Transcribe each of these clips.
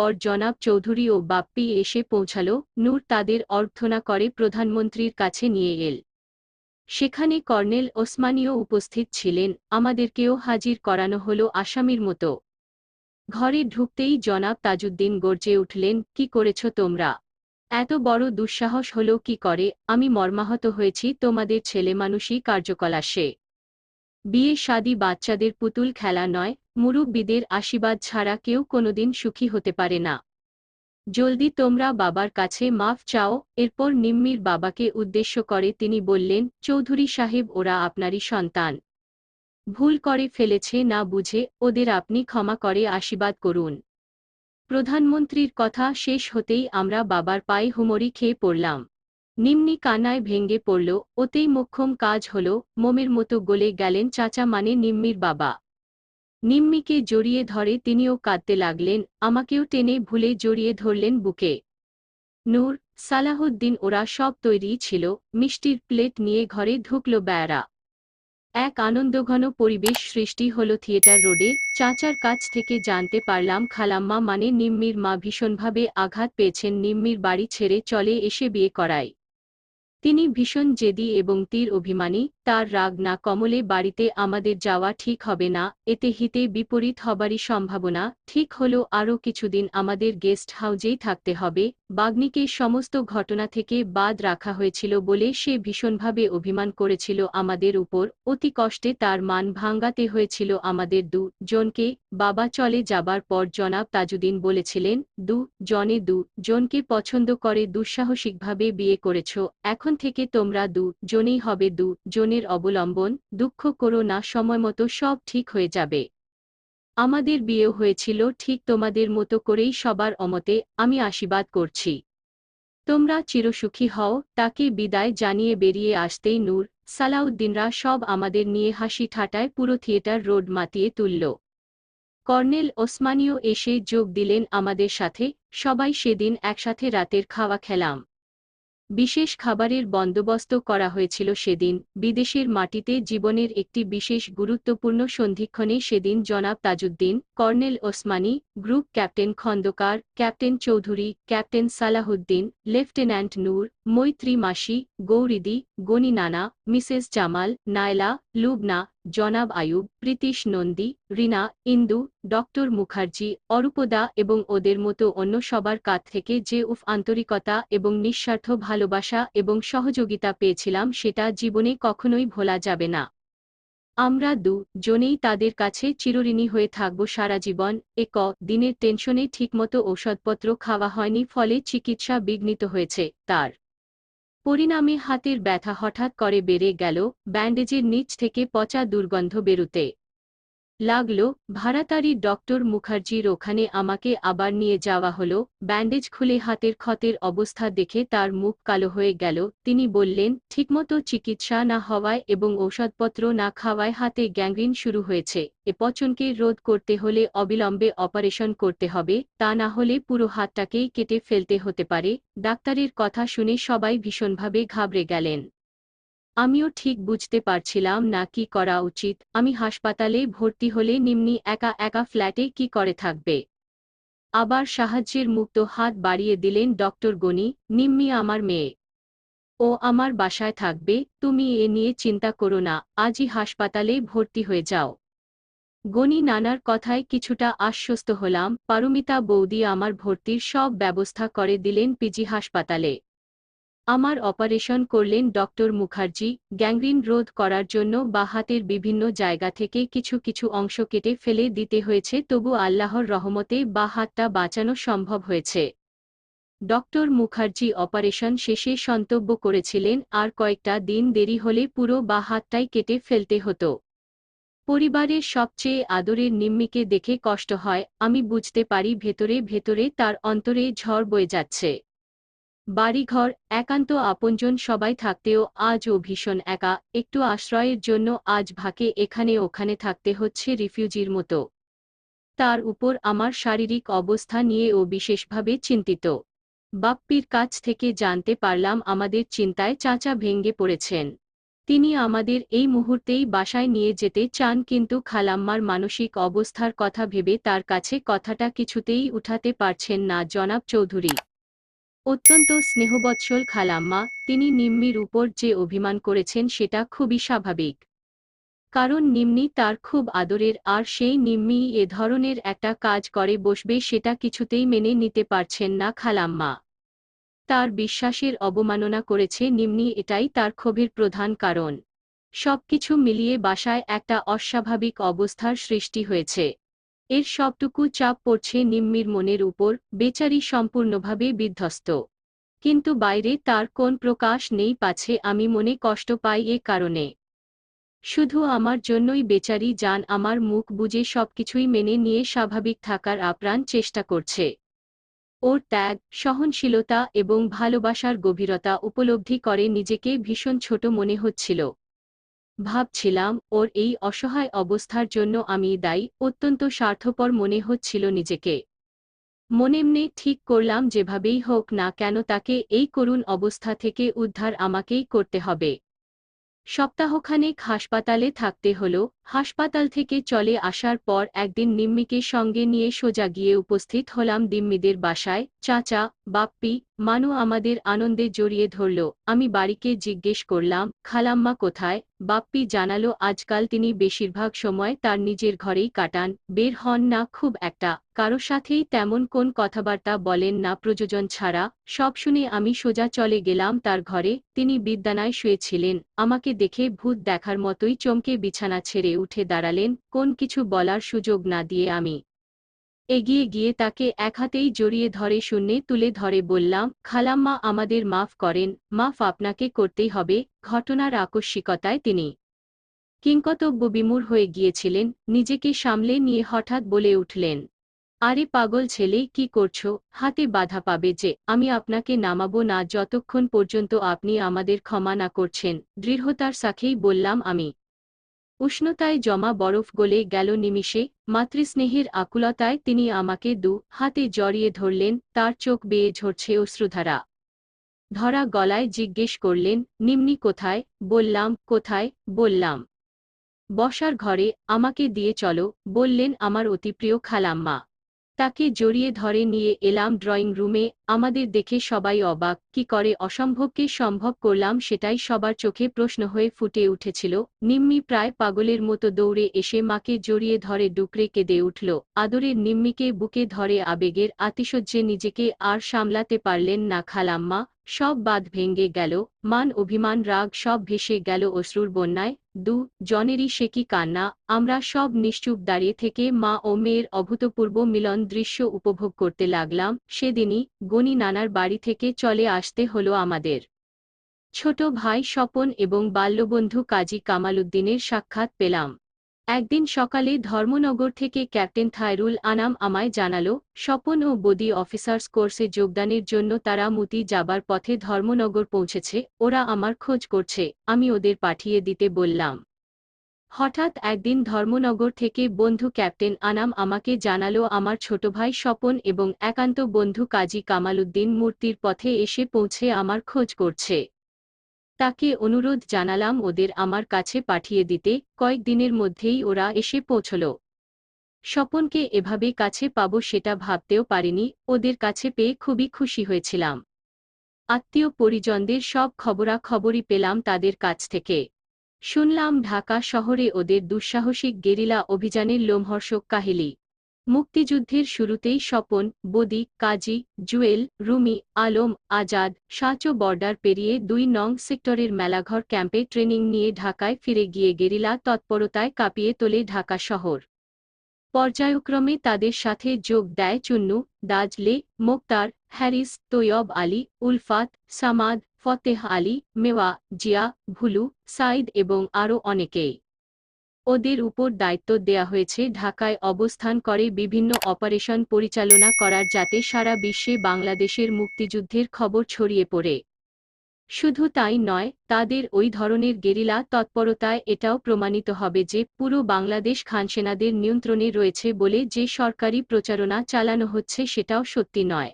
পর জনাব চৌধুরী ও বাপ্পি এসে পৌঁছাল, নূর তাদের অর্থনা করে প্রধানমন্ত্রীর কাছে নিয়ে এল। সেখানে কর্নেল ওসমানীও উপস্থিত ছিলেন, আমাদেরকেও হাজির করানো হল আসামির মতো। ঘরে ঢুকতেই জনাব তাজুদ্দিন গর্জে উঠলেন, কি করেছ তোমরা? এত বড় দুঃসাহস হল কি করে? আমি মর্মাহত হয়েছি, তোমাদের ছেলেমানুষই কার্যকলাসে বিয়ে শাদি বাচ্চাদের পুতুল খেলা নয়, মুরুব্বিদের আশীর্বাদ ছাড়া কেউ কোনোদিন সুখী হতে পারে না। জলদি তোমরা বাবার কাছে মাফ চাও, এরপর নিম্মির বাবাকে উদ্দেশ্য করে তিনি বললেন, চৌধুরী সাহেব, ওরা আপনারই সন্তান। ভুল করে ফেলেছে না বুঝে, ওদের আপনি ক্ষমা করে আশীর্বাদ করুন। প্রধানমন্ত্রীর কথা শেষ হতেই আমরা বাবার পায়ে হুমরি খেয়ে পড়লাম। নিম্নি কান্নায় ভেঙ্গে পড়ল ওতেই মোক্ষম কাজ হল, মোমের মতো গলে গেলেন চাচা মানে নিম্মির বাবা। নিম্মিকে জড়িয়ে ধরে তিনিও কাঁদতে লাগলেন, আমাকেও টেনে ভুলে জড়িয়ে ধরলেন বুকে। নূর সালাহুদ্দিন ওরা সব তৈরি ছিল, মিষ্টির প্লেট নিয়ে ঘরে ঢুকল বেড়া এক আনন্দঘন পরিবেশ সৃষ্টি হল থিয়েটার রোডে, চাচার কাছ থেকে জানতে পারলাম খালাম্মা মানে নিম্মির মা ভীষণভাবে আঘাত পেয়েছেন, নিম্মির বাড়ি ছেড়ে চলে এসে বিয়ে করায়। তিনি ভীষণ জেদি এবং তীর অভিমানী, তার রাগ না কমলে বাড়িতে আমাদের যাওয়া ঠিক হবে না, এতে হিতে বিপরীত হবারই সম্ভাবনা, ঠিক হল আরও কিছুদিন আমাদের গেস্ট হাউজেই থাকতে হবে, বাগ্নিকে সমস্ত ঘটনা থেকে বাদ রাখা হয়েছিল বলে সে ভীষণভাবে অভিমান করেছিল আমাদের উপর, অতি কষ্টে তার মান ভাঙ্গাতে হয়েছিল আমাদের দু জনকে, বাবা চলে যাবার পর জনাব তাজুদ্দিন বলেছিলেন, দু জনে দু জনকে পছন্দ করে দুঃসাহসিকভাবে বিয়ে করেছ, এখন থেকে তোমরা দু, জনেই হবে দু, জনের অবলম্বন, দুঃখ করো না সময়মতো সব ঠিক হয়ে যাবে। আমাদের বিয়ে হয়েছিল ঠিক তোমাদের মতো করেই সবার অমতে আমি আশীর্বাদ করছি। তোমরা চিরসুখী হও, তাকে বিদায় জানিয়ে বেরিয়ে আসতেই নূর, সালাউদ্দিনরা সব আমাদের নিয়ে হাসি ঠাটায় পুরো থিয়েটার রোড মাতিয়ে তুলল। কর্নেল ওসমানীয় এসে যোগ দিলেন আমাদের সাথে, সবাই সেদিন একসাথে রাতের খাওয়া খেলাম। বিশেষ খাবারের বন্দোবস্ত করা হয়েছিল সেদিন। বিদেশের মাটিতে জীবনের একটি বিশেষ গুরুত্বপূর্ণ সন্ধিক্ষণে সেদিন জনাব Tajuddin colonel Osmani, group captain Khandakar, captain Chowdhury, captain Salahuddin lieutenant Noor, Maitri মাসি, গৌরিদি গনি নানা, মিসেস জামাল, নায়লা লুবনা, জনাব আয়ুব, প্রীতিশ নন্দী, রিনা, ইন্দু, ডক্টর মুখার্জি, অরূপদা এবং ওদের মতো অন্য সবার কাছ থেকে যে উফ আন্তরিকতা এবং নিঃস্বার্থ ভালোবাসা এবং সহযোগিতা পেয়েছিলাম সেটা জীবনে কখনোই ভোলা যাবে না। আমরা দু জনেই তাদের কাছে চিরঋণী হয়ে থাকব সারা জীবন। এ ক দিনের টেনশনে ঠিকমতো ঔষধপত্র খাওয়া হয়নি ফলে চিকিৎসা বিঘ্নিত হয়েছে, তার পরিণামে হাতের ব্যথা হঠাৎ করে বেড়ে গেল ব্যান্ডেজের নিচ থেকে পচা দুর্গন্ধ বেরুতে। লাগল, ভাড়াতারি ডক্টর মুখার্জির ওখানে আমাকে আবার নিয়ে যাওয়া হলো, ব্যান্ডেজ খুলে হাতের ক্ষতের অবস্থা দেখে তার মুখ কালো হয়ে গেল, তিনি বললেন, ঠিকমতো চিকিৎসা না হওয়ায় এবং ঔষধপত্র না খাওয়ায় হাতে গ্যাংগ্রিন শুরু হয়েছে, এ পচনকে রোধ করতে হলে অবিলম্বে অপারেশন করতে হবে, তা না হলে পুরো হাতটাকেই কেটে ফেলতে হতে পারে। ডাক্তারের কথা শুনে সবাই ভীষণভাবে ঘাবড়ে গেলেন। আমিও ঠিক বুঝতে পারছিলাম না কি করা উচিত, আমি হাসপাতালে ভর্তি হলে নিম্নি একা একা ফ্ল্যাটে কি করে থাকবে? আবার সাহায্যের মুক্ত হাত বাড়িয়ে দিলেন ডক্টর গনি, নিম্মি আমার মেয়ে। ও আমার বাসায় থাকবে, তুমি এ নিয়ে চিন্তা করো না, আজই হাসপাতালে ভর্তি হয়ে যাও। গনি নানার কথায় কিছুটা আশ্বস্ত হলাম, পারমিতা বৌদি আমার ভর্তির সব ব্যবস্থা করে দিলেন পিজি হাসপাতালে। আমার অপারেশন করলেন ডক্টর মুখার্জি, গ্যাংগ্রিন রোধ করার জন্য বা হাতের বিভিন্ন জায়গা থেকে কিছু কিছু অংশ কেটে ফেলে দিতে হয়েছে, তবু আল্লাহর রহমতে বা হাতটা বাঁচানো সম্ভব হয়েছে। ডক্টর মুখার্জি অপারেশন শেষে সন্তব্য করেছিলেন, আর কয়েকটা দিন দেরি হলে পুরো বা হাতটাই কেটে ফেলতে হতো। পরিবারের সবচেয়ে আদরের নিম্মিকে দেখে কষ্ট হয়, আমি বুঝতে পারি ভেতরে ভেতরে তার অন্তরে ঝড় বয়ে যাচ্ছে। বাড়িঘর, একান্ত আপনজন সবাই থাকতেও আজও ভীষণ একা, একটু আশ্রয়ের জন্য আজ ভাকে এখানে ওখানে থাকতে হচ্ছে রিফিউজির মতো। তার উপর আমার শারীরিক অবস্থা নিয়েও বিশেষভাবে চিন্তিত। বাপ্পির কাছ থেকে জানতে পারলাম আমাদের চিন্তায় চাচা ভেঙ্গে পড়েছেন। তিনি আমাদের এই মুহূর্তেই বাসায় নিয়ে যেতে চান কিন্তু খালাম্মার মানসিক অবস্থার কথা ভেবে তার কাছে কথাটা কিছুতেই উঠাতে পারছেন না জনাব চৌধুরী। অত্যন্ত স্নেহবৎসল খালাম্মা, তিনি নিম্মির উপর যে অভিমান করেছেন সেটা খুবই স্বাভাবিক। কারণ নিম্নি তার খুব আদরের, আর সেই নিম্মি এ ধরনের একটা কাজ করে বসবে সেটা কিছুতেই মেনে নিতে পারছেন না খালাম্মা। তার বিশ্বাসের অবমাননা করেছে নিম্নি এটাই তার ক্ষোভের প্রধান কারণ। সবকিছু মিলিয়ে বাসায় একটা অস্বাভাবিক অবস্থার সৃষ্টি হয়েছে। এর সবটুকু চাপ পড়ছে নিম্মির মনের উপর, বেচারি সম্পূর্ণভাবে বিধ্বস্ত। কিন্তু বাইরে তার কোন প্রকাশ নেই পাছে আমি মনে কষ্ট পাই এ কারণে। শুধু আমার জন্যই বেচারি যান আমার মুখ বুঝে সবকিছুই মেনে নিয়ে স্বাভাবিক থাকার আপ্রাণ চেষ্টা করছে। ওর ত্যাগ, সহনশীলতা এবং ভালোবাসার গভীরতা উপলব্ধি করে নিজেকে ভীষণ ছোট মনে হচ্ছিল। ভাবছিলাম, ওর এই অসহায় অবস্থার জন্য আমি দায়ী, অত্যন্ত স্বার্থপর মনে হচ্ছিল নিজেকে। মনেমনে ঠিক করলাম যেভাবেই হোক না কেন তাকে এই করুণ অবস্থা থেকে উদ্ধার আমাকেই করতে হবে। সপ্তাহখানেক হাসপাতালে থাকতে হল হাসপাতাল থেকে চলে আসার পর একদিন নিম্মিকে সঙ্গে নিয়ে সোজা গিয়ে উপস্থিত হলাম দিম্মিদের বাসায়, চাচা, বাপ্পি, মানু আমাদের আনন্দে জড়িয়ে ধরল, আমি বাড়িকে জিজ্ঞেস করলাম, খালাম্মা কোথায়? বাপ্পি জানালো, আজকাল তিনি বেশিরভাগ সময় তার নিজের ঘরেই কাটান, বের হন না খুব একটা, কারও সাথেই তেমন কোন কথাবার্তা বলেন না প্রযোজন ছাড়া, সব শুনে আমি সোজা চলে গেলাম তার ঘরে, তিনি বিদ্যানায় শুয়েছিলেন, আমাকে দেখে ভূত দেখার মতোই চমকে বিছানা ছেড়ে উঠে দাঁড়ালেন, কোন কিছু বলার সুযোগ না দিয়ে আমি এগিয়ে গিয়ে তাকে এক হাতেই জড়িয়ে ধরে শূন্যে তুলে ধরে বললাম, খালাম্মা আমাদের মাফ করেন, মাফ আপনাকে করতেই হবে, ঘটনার আকস্মিকতায় তিনি কিংকতব্য বিমূর হয়ে গিয়েছিলেন, নিজেকে সামলে নিয়ে হঠাৎ বলে উঠলেন, আরে পাগল ছেলে, কি করছ? হাতে বাধা পাবে যে, আমি আপনাকে নামাবো না, যতক্ষণ পর্যন্ত আপনি আমাদের ক্ষমা না করছেন। দৃঢ়তার সাথেই বললাম আমি উষ্ণতায় জমা বরফ গলে গেল নিমিষে, মাতৃস্নেহের আকুলতায় তিনি আমাকে দু হাতে জড়িয়ে ধরলেন, তার চোখ বেয়ে ঝরছে অশ্রুধারা। ধরা গলায় জিজ্ঞেস করলেন, নিম্নি কোথায়? বললাম কোথায়? বললাম। বসার ঘরে আমাকে দিয়ে চলো। বললেন, আমার অতিপ্রিয় খালাম্মা। তাকে জড়িয়ে ধরে নিয়ে এলাম ড্রয়িং রুমে, আমাদের দেখে সবাই অবাক, কি করে অসম্ভবকে সম্ভব করলাম সেটাই সবার চোখে প্রশ্ন হয়ে ফুটে উঠেছিল, নিম্মি প্রায় পাগলের মতো দৌড়ে এসে মাকে জড়িয়ে ধরে ডুকরে কেঁদে উঠল, আদরের নিম্মিকে বুকে ধরে আবেগের আতিশয্যে নিজেকে আর সামলাতে পারলেন না খালাম্মা, সব বাদ ভেঙ্গে গেল, মান অভিমান রাগ সব ভেসে গেল অশ্রুর বন্যায় দু, জনেরই সে কি কান্না? আমরা সব নিশ্চুপ দাঁড়িয়ে থেকে মা ও মেয়ের অভূতপূর্ব মিলন দৃশ্য উপভোগ করতে লাগলাম। সেদিনই গনি নানার বাড়ি থেকে চলে আসতে হলো আমাদের। ছোট ভাই স্বপন এবং বাল্যবন্ধু কাজী কামালউদ্দিনের সাক্ষাৎ পেলাম। একদিন সকালে ধর্মনগর থেকে ক্যাপ্টেন থায়রুল আনাম আমায় জানালো, স্বপন ও বদি অফিসার্স কোর্সে যোগদানের জন্য তারা মুতি যাবার পথে ধর্মনগর পৌঁছেছে, ওরা আমার খোঁজ করছে, আমি ওদের পাঠিয়ে দিতে বললাম। হঠাৎ একদিন ধর্মনগর থেকে বন্ধু ক্যাপ্টেন আনাম আমাকে জানালো, আমার ছোট ভাই স্বপন এবং একান্ত বন্ধু কাজী কামালউদ্দিন মূর্তির পথে এসে পৌঁছে আমার খোঁজ করছে। তাকে অনুরোধ জানালাম ওদের আমার কাছে পাঠিয়ে দিতে কয়েকদিনের মধ্যেই ওরা এসে পৌঁছল। স্বপনকে এভাবে কাছে পাব সেটা ভাবতেও পারিনি, ওদের কাছে পেয়ে খুবই খুশি হয়েছিলাম। আত্মীয় পরিজনদের সব খবরাখবরই পেলাম তাদের কাছ থেকে। শুনলাম ঢাকা শহরে ওদের দুঃসাহসিক গেরিলা অভিযানের লোমহর্ষক কাহিলি। মুক্তিযুদ্ধের শুরুতেই স্বপন, বদি, কাজী, জুয়েল, রুমি, আলম, আজাদ সাঁচো বর্ডার পেরিয়ে দুই নং সেক্টরের মেলাঘর ক্যাম্পে ট্রেনিং নিয়ে ঢাকায় ফিরে গিয়ে গেরিলা তৎপরতায় কাঁপিয়ে তোলে ঢাকা শহর। পর্যায়ক্রমে তাদের সাথে যোগ দেয় চুন্নু, দাজলে, মোক্তার, হ্যারিস, তৈয়ব আলী, উলফাত, সামাদ, ফতেহ আলী, মেওয়া, জিয়া, ভুলু সাইদ এবং আরও অনেকেই। ওদের উপর দায়িত্ব দেয়া হয়েছে ঢাকায় অবস্থান করে বিভিন্ন অপারেশন পরিচালনা করার যাতে সারা বিশ্বে বাংলাদেশের মুক্তিযুদ্ধের খবর ছড়িয়ে পড়ে। শুধু তাই নয়, তাদের ওই ধরনের গেরিলা তৎপরতায় এটাও প্রমাণিত হবে যে পুরো বাংলাদেশ খানসেনাদের নিয়ন্ত্রণে রয়েছে বলে যে সরকারি প্রচারণা চালানো হচ্ছে সেটাও সত্যি নয়।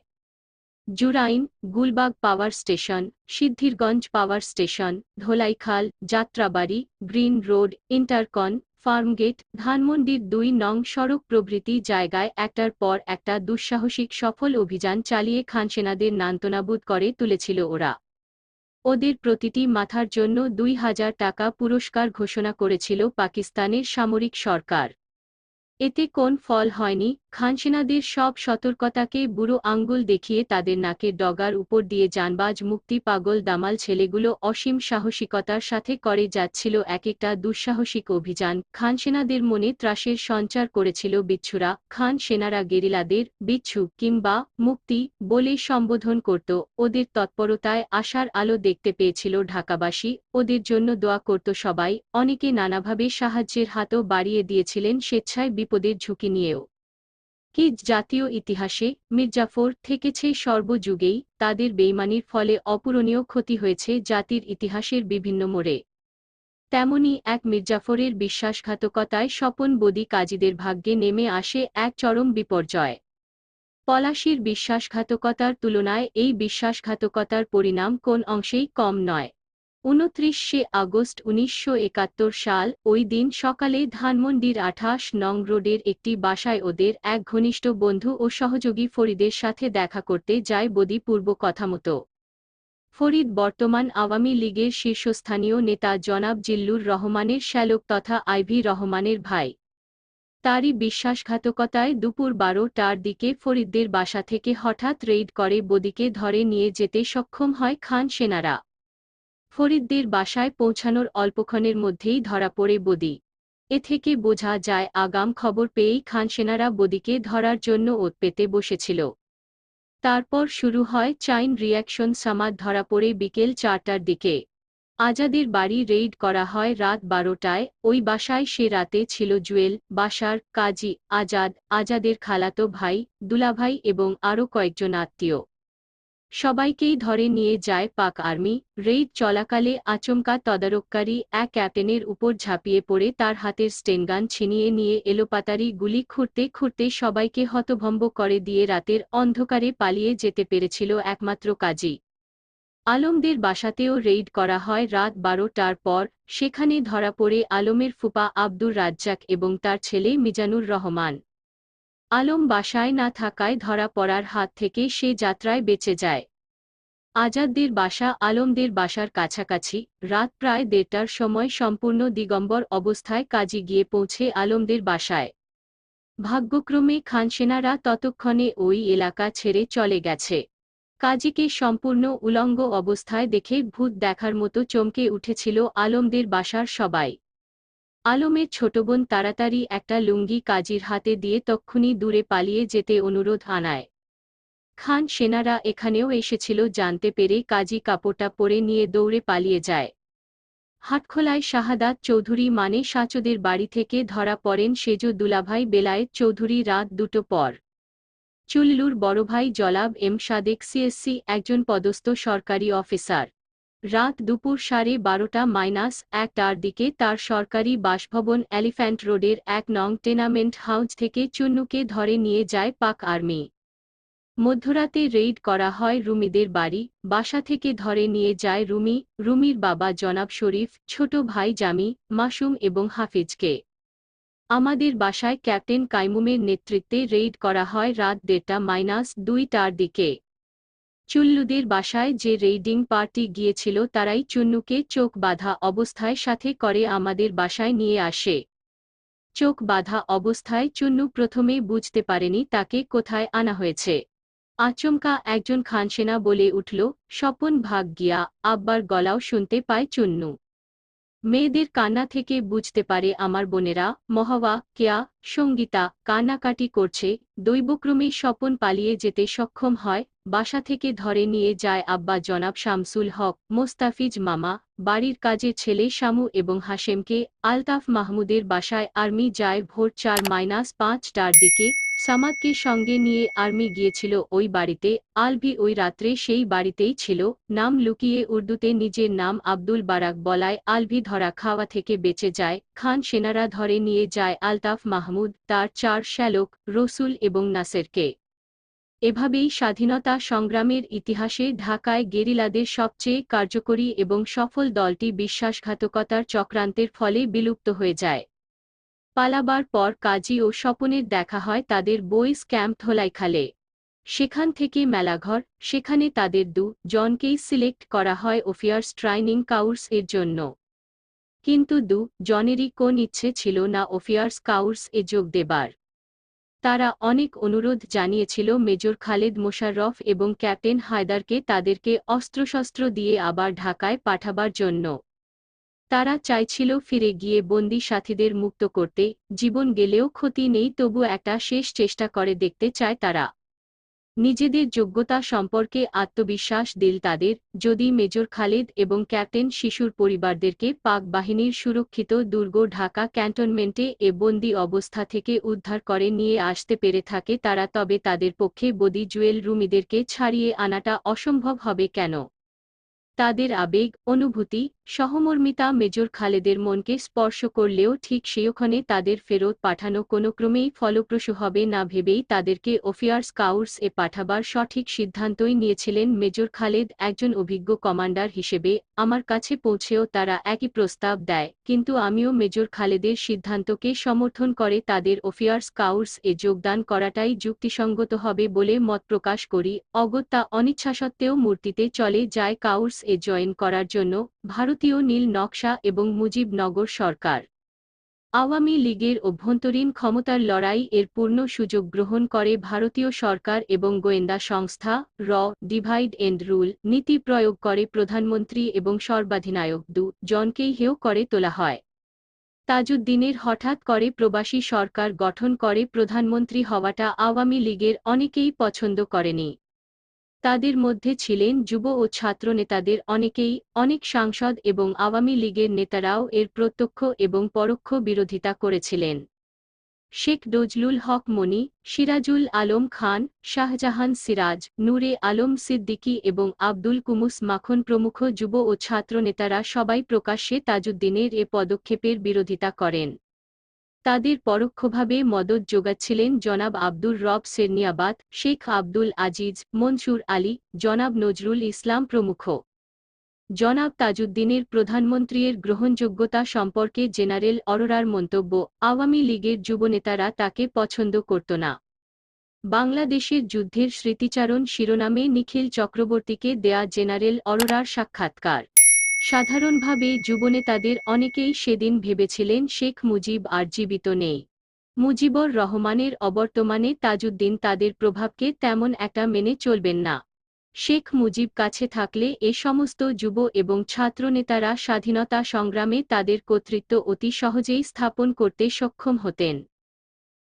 Jurain, Gulbagh power station, Siddhirganj power station, Dholaikhal, Jatrabari, Green Road, Intercon, Farmgate, ধানমন্ডির দুই নং সড়ক প্রভৃতি জায়গায় একটার পর একটা দুঃসাহসিক সফল অভিযান চালিয়ে খানসেনাদের নান্তনাবুদ করে তুলেছিল ওরা। ওদের প্রতিটি মাথার জন্য দুই হাজার টাকা পুরস্কার ঘোষণা করেছিল পাকিস্তানের সামরিক সরকার। এতে কোন ফল হয়নি খানসেনাদের সব সতর্কতাকে বুড়ো আঙ্গুল দেখিয়ে তাদের নাকের ডগার উপর দিয়ে জানবাজ মুক্তি পাগল দামাল ছেলেগুলো অসীম সাহসিকতার সাথে করে যাচ্ছিল এক একটা দুঃসাহসিক অভিযান। খানসেনাদের মনে ত্রাসের সঞ্চার করেছিল বিচ্ছুরা। খান সেনারা গেরিলাদের বিচ্ছু কিংবা মুক্তি বলে সম্বোধন করত। ওদের তৎপরতায় আশার আলো দেখতে পেয়েছিল ঢাকাবাসী। ওদের জন্য দোয়া করত সবাই। অনেকে নানাভাবে সাহায্যের হাতও বাড়িয়ে দিয়েছিলেন স্বেচ্ছায় বিপদের ঝুঁকি নিয়েও। কি জাতীয় ইতিহাসে মির্জাফর থেকেছে সর্বযুগেই তাদের বেইমানির ফলে অপূরণীয় ক্ষতি হয়েছে জাতির ইতিহাসের বিভিন্ন মোড়ে। তেমনি এক মির্জাফরের বিশ্বাসঘাতকতায় স্বপন বদি কাজীদের ভাগ্যে নেমে আসে এক চরম বিপর্যয়। পলাশির বিশ্বাসঘাতকতার তুলনায় এই বিশ্বাসঘাতকতার পরিণাম কোন অংশেই কম নয়। উনত্রিশে আগস্ট উনিশশো একাত্তর সাল, ওই দিন সকালে ধানমন্ডির আঠাশ নং রোডের একটি বাসায় ওদের এক ঘনিষ্ঠ বন্ধু ও সহযোগী ফরিদের সাথে দেখা করতে যায় বদি পূর্ব কথামতো। ফরিদ বর্তমান আওয়ামী লীগের শীর্ষস্থানীয় নেতা জনাব জিল্লুর রহমানের শ্যালক তথা আইভি রহমানের ভাই। তারই বিশ্বাসঘাতকতায় দুপুর বারোটার দিকে ফরিদদের বাসা থেকে হঠাৎ রেইড করে বদিকে ধরে নিয়ে যেতে সক্ষম হয় খান সেনারা। ফরিদদের বাসায় পৌঁছানোর অল্পক্ষণের মধ্যেই ধরা পড়ে বদি। এ থেকে বোঝা যায় আগাম খবর পেয়েই খানসেনারা বদিকে ধরার জন্য ওত পেতে বসেছিল। তারপর শুরু হয় চাইন রিয়াকশন সামাদ ধরা পড়ে বিকেল চারটার দিকে। আজাদের বাড়ি রেইড করা হয় রাত বারোটায়, ওই বাসায় সে রাতে ছিল জুয়েল বাসার কাজী, আজাদ, আজাদের খালাতো ভাই, দুলাভাই এবং আরও কয়েকজন আত্মীয়। সবাইকেই ধরে নিয়ে যায় পাক আর্মি। রেইড চলাকালে আচমকা তদারককারী এক ক্যাপ্টেনের উপর ঝাঁপিয়ে পড়ে তার হাতের স্টেনগান ছিনিয়ে নিয়ে এলোপাতারি গুলি খুঁড়তে খুঁড়তে সবাইকে হতভম্ব করে দিয়ে রাতের অন্ধকারে পালিয়ে যেতে পেরেছিল একমাত্র কাজী। আলমদের বাসাতেও রেইড করা হয় রাত বারোটার পর, সেখানে ধরা পড়ে আলমের ফুপা আব্দুর রাজ্জাক এবং তার ছেলে মিজানুর রহমান। আলম বাসায় না থাকায় ধরা পড়ার হাত থেকে সে যাত্রায় বেঁচে যায়। আজাদদের বাসা আলমদের বাসার কাছাকাছি, রাত প্রায় দেড়টার সময় সম্পূর্ণ দিগম্বর অবস্থায় কাজী গিয়ে পৌঁছে আলমদের বাসায়। ভাগ্যক্রমে খানসেনারা ততক্ষণে ওই এলাকা ছেড়ে চলে গেছে। কাজীকে সম্পূর্ণ উলঙ্গ অবস্থায় দেখে ভূত দেখার মতো চমকে উঠেছিল আলমদের বাসার সবাই। আলমের ছোট বোন তাড়াতাড়ি একটা লুঙ্গি কাজীর হাতে দিয়ে তক্ষুনি দূরে পালিয়ে যেতে অনুরোধ আনায়। খান সেনারা এখানেও এসেছিল জানতে পেরে কাজী কাপড়টা পরে নিয়ে দৌড়ে পালিয়ে যায়। হাটখোলায় শাহাদাত চৌধুরী মানে সাচদের বাড়ি থেকে ধরা পড়েন সেজ দুলাভাই বেলায়েত চৌধুরী রাত দুটো পর। চুল্লুর বড় ভাই জলাব এম সাদেক, সিএসসি, একজন পদস্থ সরকারি অফিসার। রাত দুপুর সাড়ে বারোটা মাইনাস একটার দিকে তার সরকারি বাসভবন এলিফ্যান্ট রোডের এক নং টেনামেন্ট হাউস থেকে চুন্নুকে ধরে নিয়ে যায় পাক আর্মি। মধ্যরাতে রেইড করা হয় রুমিদের বাড়ি, বাসা থেকে ধরে নিয়ে যায় রুমি, রুমির বাবা জনাব শরীফ, ছোট ভাই জামি, মাসুম এবং হাফিজকে। আমাদের বাসায় ক্যাপ্টেন কাইমুমের নেতৃত্বে রেইড করা হয় রাত দেড়টা মাইনাস দুইটার দিকে। চুল্লুদের বাসায় যে রেইডিং পার্টি গিয়েছিল তারাই চুন্নুকে চোখ বাঁধা অবস্থায় সাথে করে আমাদের বাসায় নিয়ে আসে। চোখ বাঁধা অবস্থায় চুন্নু প্রথমে বুঝতে পারেনি তাকে কোথায় আনা হয়েছে। আচমকা একজন খানসেনা বলে উঠল, স্বপন ভাগ গিয়া আব্বার গলাও শুনতে পায় চুন্নু মেয়েদের কান্না থেকে বুঝতে পারে আমার বোনেরা, মহাওয়া, কেয়া, সঙ্গীতা, কান্নাকাটি করছে, দৈবক্রমে স্বপন পালিয়ে যেতে সক্ষম হয়, বাসা থেকে ধরে নিয়ে যায় আব্বা জনাব শামসুল হক, মোস্তাফিজ মামা, বাড়ির কাজে ছেলে শামু এবং হাশেমকে, আলতাফ মাহমুদের বাসায় আর্মি যায় ভোর চার মাইনাস পাঁচটার দিকে সামাদকে সঙ্গে নিয়ে আর্মি গিয়েছিল ওই বাড়িতে, আলভি ওই রাত্রে সেই বাড়িতেই ছিল, নাম লুকিয়ে উর্দুতে নিজের নাম আব্দুল বারাক বলায়, আলভি ধরা খাওয়া থেকে বেঁচে যায়, খান সেনারা ধরে নিয়ে যায় আলতাফ মাহমুদ, তার চার শ্যালক, রসুল এবং নাসেরকে। এভাবেই স্বাধীনতা সংগ্রামের ইতিহাসে ঢাকায় গেরিলাদের সবচেয়ে কার্যকরী এবং সফল দলটি বিশ্বাসঘাতকতার চক্রান্তের ফলে বিলুপ্ত হয়ে যায়। পালাবার পর কাজী ও স্বপনের দেখা হয় তাদের বইস ক্যাম্প ধোলাইখালে। সেখান থেকে মেলাঘর, সেখানে তাদের দু জনকেই সিলেক্ট করা হয় ওফিয়ার্স ট্রাইনিং কাউর্স এর জন্য। কিন্তু দু জনেরই কোন ইচ্ছে ছিল না ওফিয়ার্স কাউর্স এ যোগ দেবার। তারা অনেক অনুরোধ জানিয়েছিল মেজর খালেদ মোশাররফ এবং ক্যাপ্টেন হায়দারকে তাদেরকে অস্ত্রশস্ত্র দিয়ে আবার ঢাকায় পাঠাবার জন্য। তারা চাইছিল ফিরে গিয়ে বন্দি সাথীদের মুক্ত করতে, জীবন গেলেও ক্ষতি নেই তবু একটা শেষ চেষ্টা করে দেখতে চায় তারা। নিজেদের যোগ্যতা সম্পর্কে আত্মবিশ্বাস দিল তাদের, যদি মেজর খালেদ এবং ক্যাপ্টেন শিশুর পরিবারদেরকে পাক বাহিনীর সুরক্ষিত দুর্গ ঢাকা ক্যান্টনমেন্টে এ বন্দি অবস্থা থেকে উদ্ধার করে নিয়ে আসতে পেরে থাকে তারা, তবে তাদের পক্ষে বদি জুয়েল রুমিদেরকে ছাড়িয়ে আনাটা অসম্ভব হবে কেন? তাদের আবেগ, অনুভূতি সহমর্মিতা মেজর খালেদের মনকে স্পর্শ করলেও ঠিক সেওখানে তাদের ফেরত পাঠানো কোনো ক্রমেই ফলপ্রসূ হবে না ভেবেই তাদেরকে অফিয়ার্স কাউর্স এ পাঠাবার সঠিক সিদ্ধান্তই নিয়েছিলেন মেজর খালেদ, একজন অভিজ্ঞ কমান্ডার হিসেবে। আমার কাছে পৌঁছেও তারা একই প্রস্তাব দেয়, কিন্তু আমিও মেজর খালেদের সিদ্ধান্তকে সমর্থন করে তাদের অফিয়ার্স কাউর্স এ যোগদান করাটাই যুক্তিসঙ্গত হবে বলে মত প্রকাশ করি। অগত্যা অনিচ্ছা সত্ত্বেও মূর্তিতে চলে যায় কাউর্স এ জয়েন করার জন্য। ভারতীয় নীল নকশা এবং মুজিবনগর সরকার। আওয়ামী লীগের অভ্যন্তরীণ ক্ষমতার লড়াই এর পূর্ণ সুযোগ গ্রহণ করে ভারতীয় সরকার এবং গোয়েন্দা সংস্থা র, ডিভাইড এন্ড রুল নীতি প্রয়োগ করে প্রধানমন্ত্রী এবং সর্বাধিনায়ক দু জনকেই হেয় করে তোলা হয়। তাজউদ্দিনের হঠাৎ করে প্রবাসী সরকার গঠন করে প্রধানমন্ত্রী হওয়াটা আওয়ামী লীগের অনেকেই পছন্দ করেনি। তাদের মধ্যে ছিলেন যুব ও ছাত্র নেতাদের অনেকেই, অনেক সাংসদ এবং আওয়ামী লীগের নেতারাও এর প্রত্যক্ষ এবং পরোক্ষ বিরোধিতা করেছিলেন। শেখ ডজলুল হক মনি, সিরাজুল আলম খান, শাহজাহান সিরাজ, নূরে আলম সিদ্দিকী এবং আব্দুল কুমুস মাখন প্রমুখ যুব ও ছাত্র নেতারা সবাই প্রকাশ্যে তাজউদ্দিনের এ পদক্ষেপের বিরোধিতা করেন। তাদের পরোক্ষভাবে মদত যোগাচ্ছিলেন জনাব আব্দুর রব সেরনিয়াবাদ, শেখ আব্দুল আজিজ, মনসুর আলী, জনাব নজরুল ইসলাম প্রমুখ। জনাব তাজউদ্দিনের প্রধানমন্ত্রীর গ্রহণযোগ্যতা সম্পর্কে জেনারেল অরোরার মন্তব্য, আওয়ামী লীগের যুবনেতারা তাকে পছন্দ করত না। বাংলাদেশের যুদ্ধের স্মৃতিচারণ শিরোনামে নিখিল চক্রবর্তীকে দেয়া জেনারেল অরোরার সাক্ষাৎকার। সাধারণভাবে যুবনেতাদের অনেকেই সেদিন ভেবেছিলেন শেখ মুজিব আর জীবিত নেই। মুজিবর রহমানের অবর্তমানে তাজউদ্দিন তাদের প্রভাবকে তেমন একটা মেনে চলবেন না। শেখ মুজিব কাছে থাকলে এ সমস্ত যুব এবং ছাত্রনেতারা স্বাধীনতা সংগ্রামে তাদের কর্তৃত্ব অতি সহজেই স্থাপন করতে সক্ষম হতেন।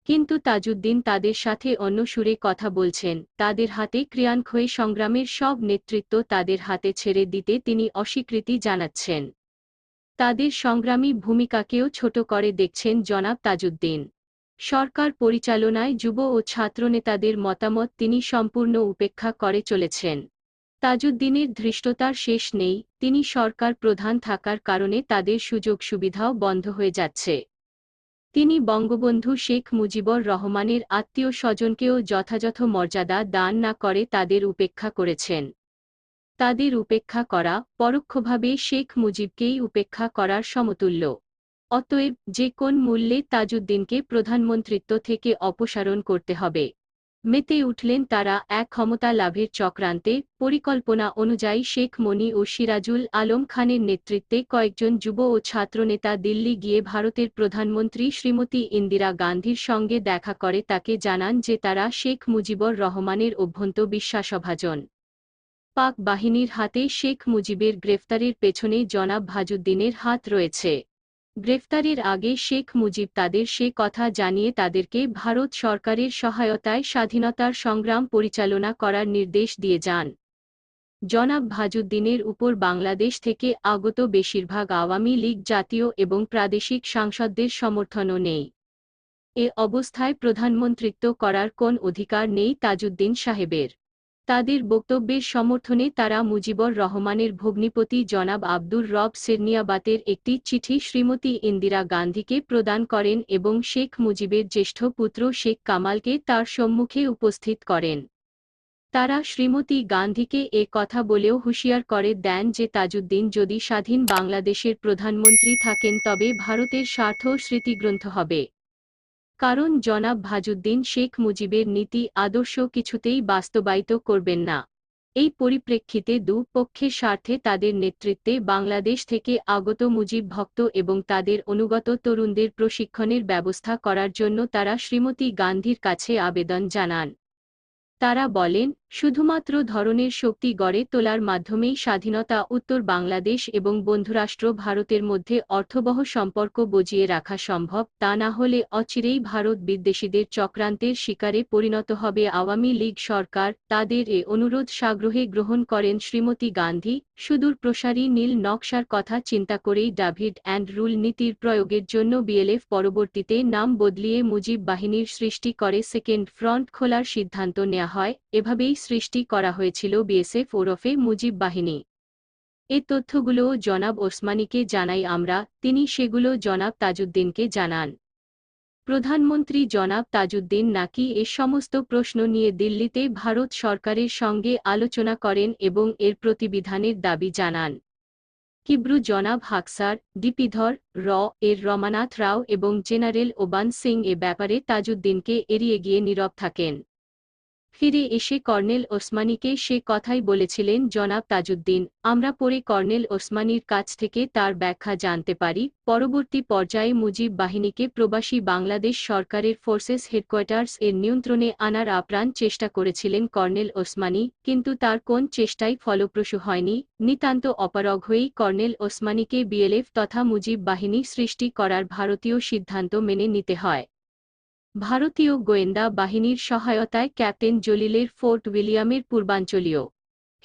কিন্তু তাজউদ্দিন তাদের সাথে অন্য সুরে কথা বলছেন। তাদের হাতে ক্রিয়ানক্ষয়ে সংগ্রামের সব নেতৃত্ব তাদের হাতে ছেড়ে দিতে তিনি অস্বীকৃতি জানাচ্ছেন। তাদের সংগ্রামী ভূমিকাকেও ছোট করে দেখছেন জনাব তাজউদ্দিন। সরকার পরিচালনায় যুব ও ছাত্রনেতাদের মতামত তিনি সম্পূর্ণ উপেক্ষা করে চলেছেন। তাজউদ্দিনের ধৃষ্টতার শেষ নেই, তিনি সরকার প্রধান থাকার কারণে তাদের সুযোগ সুবিধাও বন্ধ হয়ে যাচ্ছে। তিনি বঙ্গবন্ধু শেখ মুজিবর রহমানের আত্মীয় স্বজনকেও যথাযথ মর্যাদা দান না করে তাদের উপেক্ষা করেছেন। তাদের উপেক্ষা করা, পরোক্ষভাবে শেখ মুজিবকেই উপেক্ষা করার সমতুল্য। অতএব যে কোন মূল্যে তাজউদ্দিনকে প্রধানমন্ত্রিত্ব থেকে অপসারণ করতে হবে। মেতে উঠলেন তারা এক ক্ষমতা লাভের চক্রান্তে, পরিকল্পনা অনুযায়ী শেখ মনি ও সিরাজুল আলম খানের নেতৃত্বে কয়েকজন যুব ও ছাত্রনেতা দিল্লি গিয়ে ভারতের প্রধানমন্ত্রী শ্রীমতী ইন্দিরা গান্ধীর সঙ্গে দেখা করে তাকে জানান যে তারা শেখ মুজিবর রহমানের অভ্যন্ত বিশ্বাসভাজন। পাক বাহিনীর হাতে শেখ মুজিবের গ্রেফতারের পেছনে জনাব ভাজুদ্দিনের হাত রয়েছে। গ্রেফতারের আগে শেখ মুজিব তাদের সে কথা জানিয়ে তাদেরকে ভারত সরকারের সহায়তায় স্বাধীনতার সংগ্রাম পরিচালনা করার নির্দেশ দিয়ে যান। জনাব ভাজুদ্দিনের উপর বাংলাদেশ থেকে আগত বেশিরভাগ আওয়ামী লীগ জাতীয় এবং প্রাদেশিক সাংসদদের সমর্থনও নেই। এ অবস্থায় প্রধানমন্ত্রিত্ব করার কোন অধিকার নেই তাজউদ্দিন সাহেবের। তাদের বক্তব্যের সমর্থনে তারা মুজিবর রহমানের ভগ্নিপতি জনাব আব্দুর রব সেরনিয়াবাতের একটি চিঠি শ্রীমতী ইন্দিরা গান্ধীকে প্রদান করেন এবং শেখ মুজিবের জ্যেষ্ঠ পুত্র শেখ কামালকে তার সম্মুখে উপস্থিত করেন। তারা শ্রীমতী গান্ধীকে এ কথা বলেও হুঁশিয়ার করে দেন যে তাজউদ্দিন যদি স্বাধীন বাংলাদেশের প্রধানমন্ত্রী থাকেন তবে ভারতের স্বার্থ স্মৃতিগ্রন্থ হবে। কারণ জনাব ভাজুদ্দিন শেখ মুজিবের নীতি আদর্শ কিছুতেই বাস্তবায়িত করবেন না। এই পরিপ্রেক্ষিতে দু পক্ষের স্বার্থে তাদের নেতৃত্বে বাংলাদেশ থেকে আগত মুজিব ভক্ত এবং তাদের অনুগত তরুণদের প্রশিক্ষণের ব্যবস্থা করার জন্য তারা শ্রীমতী গান্ধীর কাছে আবেদন জানান। তারা বলেন শুধুমাত্র ধরনের শক্তি গড়ে তোলার মাধ্যমেই স্বাধীনতা, উত্তর বাংলাদেশ এবং বন্ধুরাষ্ট্র ভারতের মধ্যে অর্থবহ সম্পর্ক বজিয়ে রাখা সম্ভব, তা না হলে অচিরেই ভারত বিদ্বেষীদের চক্রান্তের শিকারে পরিণত হবে আওয়ামী লীগ সরকার। তাদের এ অনুরোধ সাগ্রহে গ্রহণ করেন শ্রীমতী গান্ধী। সুদূর প্রসারী নীল নকশার কথা চিন্তা করেই ডাভিড অ্যান্ড রুল নীতির প্রয়োগের জন্য বিএলএফ পরবর্তীতে নাম বদলিয়ে মুজিব বাহিনীর সৃষ্টি করে সেকেন্ড ফ্রন্ট খোলার সিদ্ধান্ত নেওয়া হয়। এভাবেই সৃষ্টি করা হয়েছিল বিএসএফ ওরফে মুজিব বাহিনী। এ তথ্যগুলো জনাব ওসমানীকে জানাই আমরা, তিনি সেগুলো জনাব তাজউদ্দিনকে জানান। প্রধানমন্ত্রী জনাব তাজউদ্দিন নাকি এ সমস্ত প্রশ্ন নিয়ে দিল্লিতে ভারত সরকারের সঙ্গে আলোচনা করেন এবং এর প্রতিবিধানের দাবি জানান। কিব্রু জনাব হাকসার, ডিপিধর, র এর রমানাথ রাও এবং জেনারেল ওবান সিং এ ব্যাপারে তাজউদ্দিনকে এড়িয়ে গিয়ে নীরব থাকেন। ফিরে এসে কর্নেল ওসমানীকে সে কথাই বলেছিলেন, জনাব তাজউদ্দিন, আমরা পরে কর্নেল ওসমানীর কাছ থেকে তার ব্যাখ্যা জানতে পারি। পরবর্তী পর্যায়ে মুজিব বাহিনীকে প্রবাসী বাংলাদেশ সরকারের ফোর্সেস হেডকোয়ার্টার্স এর নিয়ন্ত্রণে আনার আপ্রাণ চেষ্টা করেছিলেন কর্নেল ওসমানী, কিন্তু তার কোন চেষ্টাই ফলপ্রসূ হয়নি। নিতান্ত অপারগ হয়েই কর্নেল ওসমানীকে বিএলএফ তথা মুজিব বাহিনী সৃষ্টি করার ভারতীয় সিদ্ধান্ত মেনে নিতে হয়। ভারতীয় গোয়েন্দা বাহিনীর সহায়তায় ক্যাপ্টেন জলিলের ফোর্ট উইলিয়ামের পূর্বাঞ্চলীয়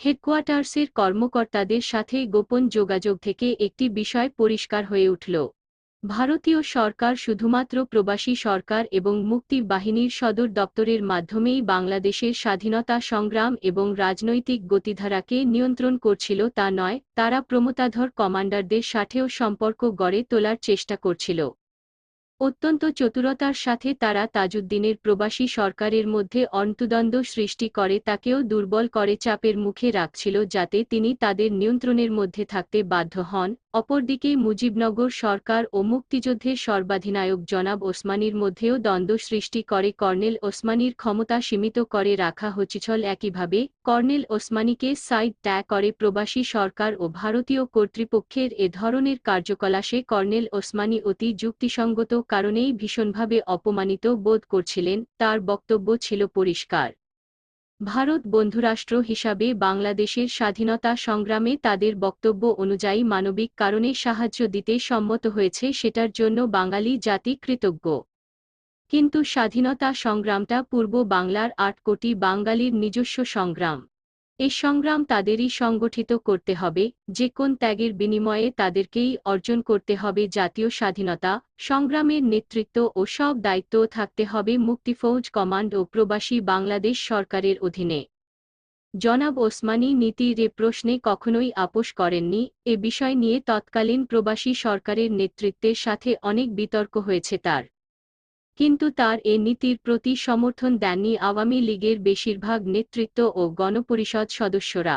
হেডকোয়ার্টার্সের কর্মকর্তাদের সাথে গোপন যোগাযোগ থেকে একটি বিষয় পরিষ্কার হয়ে উঠল। ভারতীয় সরকার শুধুমাত্র প্রবাসী সরকার এবং মুক্তি বাহিনীর সদর দপ্তরের মাধ্যমেই বাংলাদেশের স্বাধীনতা সংগ্রাম এবং রাজনৈতিক গতিধারাকে নিয়ন্ত্রণ করছিল তা নয়, তারা প্রমতাধর কমান্ডারদের সাথেও সম্পর্ক গড়ে তোলার চেষ্টা করছিল। অত্যন্ত চতুরতার সাথে তারা তাজউদ্দিনের প্রবাসী সরকারের মধ্যে অন্তদ্বন্দ্ব সৃষ্টি করে, তাকেও দুর্বল করে চাপের মুখে রাখছিল যাতে তিনি তাদের নিয়ন্ত্রণের মধ্যে থাকতে বাধ্য হন। অপরদিকে মুজিবনগর সরকার ও মুক্তিযুদ্ধের সর্বাধিনায়ক জনাব ওসমানীর মধ্যেও দ্বন্দ্ব সৃষ্টি করে। কর্নেল ওসমানীর ক্ষমতা সীমিত করে রাখা হচ্ছিল একইভাবে কর্নেল ওসমানীকে সাইড ত্যাগ করে প্রবাসী সরকার ও ভারতীয় কর্তৃপক্ষের এ ধরনের কার্যকলাপে কর্নেল ওসমানী অতি যুক্তিসঙ্গত কারণেই ভীষণভাবে অপমানিত বোধ করছিলেন। তার বক্তব্য ছিল পরিষ্কার। ভারত বন্ধুরাষ্ট্র হিসাবে বাংলাদেশের স্বাধীনতা সংগ্রামে তাদের বক্তব্য অনুযায়ী মানবিক কারণে সাহায্য দিতে সম্মত হয়েছে সেটার জন্য বাঙালি জাতি কৃতজ্ঞ। কিন্তু স্বাধীনতা সংগ্রামটা পূর্ব বাংলার আট কোটি বাঙালির নিজস্ব সংগ্রাম। এ সংগ্রাম তাদেরই সংগঠিত করতে হবে, যে কোন ত্যাগের বিনিময়ে তাদেরকেই অর্জন করতে হবে জাতীয় স্বাধীনতা, সংগ্রামের নেতৃত্ব ও সব দায়িত্ব থাকতে হবে মুক্তিফৌজ কমান্ড ও প্রবাসী বাংলাদেশ সরকারের অধীনে। জনাব ওসমানী নীতির এ প্রশ্নে কখনোই আপোষ করেননি, এ বিষয় নিয়ে তৎকালীন প্রবাসী সরকারের নেতৃত্বের সাথে অনেক বিতর্ক হয়েছে তার। কিন্তু তার এ নীতির প্রতি সমর্থন দেননি আওয়ামী লীগের বেশিরভাগ নেতৃত্ব ও গণপরিষদ সদস্যরা।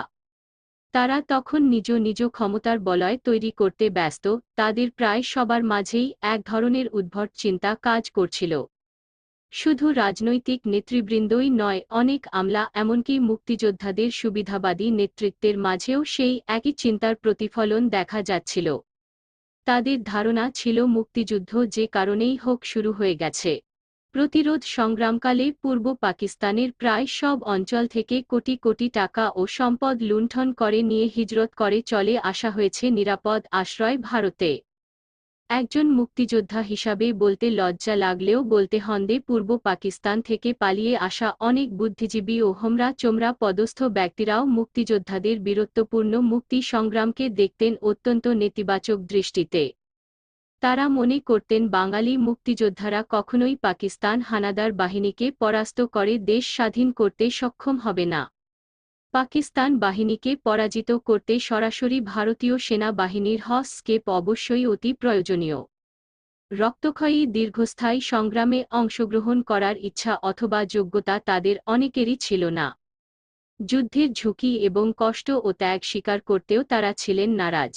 তারা তখন নিজ নিজ ক্ষমতার বলয় তৈরি করতে ব্যস্ত, তাদের প্রায় সবার মাঝেই এক ধরনের উদ্ভট চিন্তা কাজ করছিল। শুধু রাজনৈতিক নেতৃবৃন্দই নয়, অনেক আমলা এমনকি মুক্তিযোদ্ধাদের সুবিধাবাদী নেতৃত্বের মাঝেও সেই একই চিন্তার প্রতিফলন দেখা যাচ্ছিল। তাদের ধারণা ছিল মুক্তিযুদ্ধ যে কারণেই হোক শুরু হয়ে গেছে। প্রতিরোধ সংগ্রামকালে পূর্ব পাকিস্তানের প্রায় সব অঞ্চল থেকে কোটি কোটি টাকা ও সম্পদ লুণ্ঠন করে নিয়ে হিজরত করে চলে আসা হয়েছে নিরাপদ আশ্রয় ভারতে। একজন মুক্তিযোদ্ধা হিসাবে বলতে লজ্জা লাগলেও বলতে হন্দে পূর্ব পাকিস্তান থেকে পালিয়ে আসা অনেক বুদ্ধিজীবী ও হোমরা চোমরা পদস্থ ব্যক্তিরাও মুক্তিযোদ্ধাদের বীরত্বপূর্ণ মুক্তি সংগ্রামকে দেখতেন অত্যন্ত নেতিবাচক দৃষ্টিতে। তারা মনে করতেন বাঙালি মুক্তিযোদ্ধারা কখনোই পাকিস্তান হানাদার বাহিনীকে পরাস্ত করে দেশ স্বাধীন করতে সক্ষম হবে না। পাকিস্তান বাহিনীকে পরাজিত করতে সরাসরি ভারতীয় সেনাবাহিনীর হস্কেপ অবশ্যই অতি প্রয়োজনীয়। রক্তক্ষয়ী দীর্ঘস্থায়ী সংগ্রামে অংশগ্রহণ করার ইচ্ছা অথবা যোগ্যতা তাদের অনেকেরই ছিল না। যুদ্ধের ঝুঁকি এবং কষ্ট ও ত্যাগ স্বীকার করতেও তারা ছিলেন নারাজ।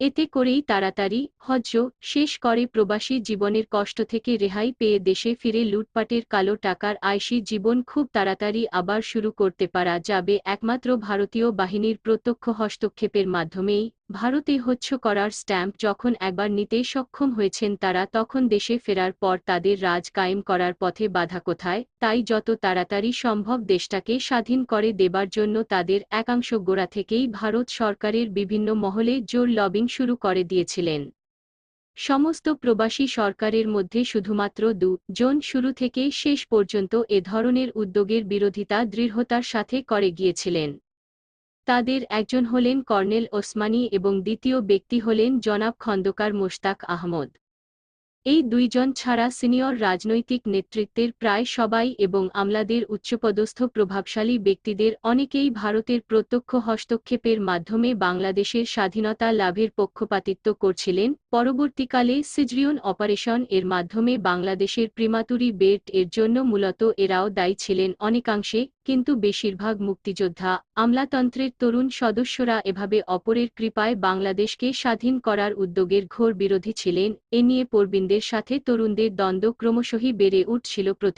এতে করেই তাড়াতাড়ি হজ্জ শেষ করে প্রবাসী জীবনের কষ্ট থেকে রেহাই পেয়ে দেশে ফিরে লুটপাটের কালো টাকার আয়সী জীবন খুব তাড়াতাড়ি আবার শুরু করতে পারা যাবে। একমাত্র ভারতীয় বাহিনীর প্রত্যক্ষ হস্তক্ষেপের মাধ্যমেই ভারতে হচ্ছ করার স্ট্যাম্প যখন একবার নিতে সক্ষম হয়েছেন তারা তখন দেশে ফেরার পর তাদের রাজ কায়েম করার পথে বাধা কোথায়? তাই যত তাড়াতাড়ি সম্ভব দেশটাকে স্বাধীন করে দেবার জন্য তাদের একাংশ গোড়া থেকেই ভারত সরকারের বিভিন্ন মহলে জোর লবিং শুরু করে দিয়েছিলেন। সমস্ত প্রবাসী সরকারের মধ্যে শুধুমাত্র দু জন শুরু থেকে শেষ পর্যন্ত এ ধরনের উদ্যোগের বিরোধিতা দৃঢ়তার সাথে করে গিয়েছিলেন। তাদের একজন হলেন কর্নেল ওসমানী এবং দ্বিতীয় ব্যক্তি হলেন জনাব খন্দকার মোশতাক আহমদ। এই দুইজন ছাড়া সিনিয়র রাজনৈতিক নেতৃত্বের প্রায় সবাই এবং আমলাদের উচ্চপদস্থ প্রভাবশালী ব্যক্তিদের অনেকেই ভারতের প্রত্যক্ষ হস্তক্ষেপের মাধ্যমে বাংলাদেশের স্বাধীনতা লাভের পক্ষপাতিত্ব করছিলেন। পরবর্তীকালে সিজরিয়ন অপারেশন এর মাধ্যমে বাংলাদেশের প্রিমাতুরি বেল্ট এর জন্য মূলত এরাও দায়ী ছিলেন। অনেকাংশে কিন্তু বেশিরভাগ মুক্তিযোদ্ধা, আমলাতন্ত্রের তরুণ সদস্যরা এভাবে অপরের কৃপায় বাংলাদেশকে স্বাধীন করার উদ্যোগের ঘোর বিরোধী ছিলেন। এ নিয়ে পরবিন্দের সাথে তরুণদের দ্বন্দ্ব ক্রমশই বেড়ে উঠছিল প্রতি